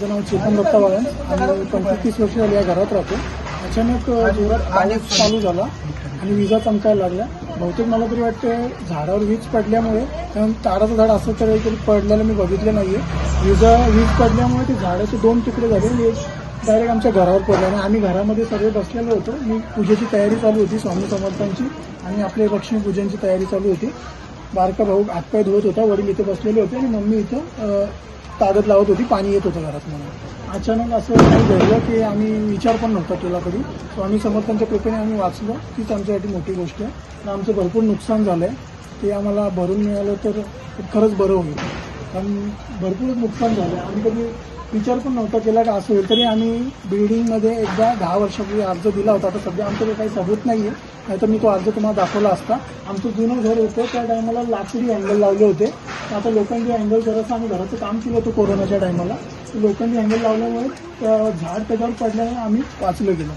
माझं नाव चेतन दत्ता वाळन आणि पंचवीस वर्ष झाली या घरात राहतो. अचानक जोरात पाऊस चालू झाला आणि विजा चमकायला लागल्या. बहुतेक मला तरी वाटतं झाडावर वीज पडल्यामुळे कारण ताराचं झाड असं तर तरी पडलेलं मी बघितलं नाहीये. विजा वीज पडल्यामुळे ते झाडाचे दोन तुकडे झाले. डायरेक्ट आमच्या घरावर पडले. आणि आम्ही घरामध्ये सगळे बसलेलो होतो. मी पूजेची तयारी चालू होती स्वामी समर्थांची. आणि आपले लक्ष्मी पूजनची तयारी चालू होती. बारका भाऊ हातपाय धुवत होता. वडील इथे बसलेले होते आणि मम्मी इथं अ, लावत होती पाणी येत होतं घरात म्हणून. अचानक असं काही घडलं की आम्ही विचार पण नव्हता केला कधी. स्वामी समर्थांच्या पेपरने आम्ही वाचलो. तीच आमच्यासाठी मोठी गोष्ट आहे. आमचं भरपूर नुकसान झालं आहे ते आम्हाला भरून मिळालं तर खरंच बरं होईल. कारण भरपूर नुकसान झालं. आम्ही कधी विचार पण नव्हता केला का असं होईल. तरी आम्ही बिल्डिंगमध्ये एकदा दहा वर्षापूर्वी अर्ज दिला होता. आता सध्या आमच्याकडे काही सबूत नाही आहे नाहीतर मी तो अर्ज तुम्हाला दाखवला असता. आमचं जुनं घर होतं. त्या टायमाला लाकडी अँगल लावले होते. आता लोखंडी अँगल जरासं आम्ही घराचं काम केलं होतं कोरोनाच्या टायमाला लोखंडी अँगल लावल्यामुळे झाड त्याच्यावर पडल्यामुळे आम्ही वाचलं गेलो.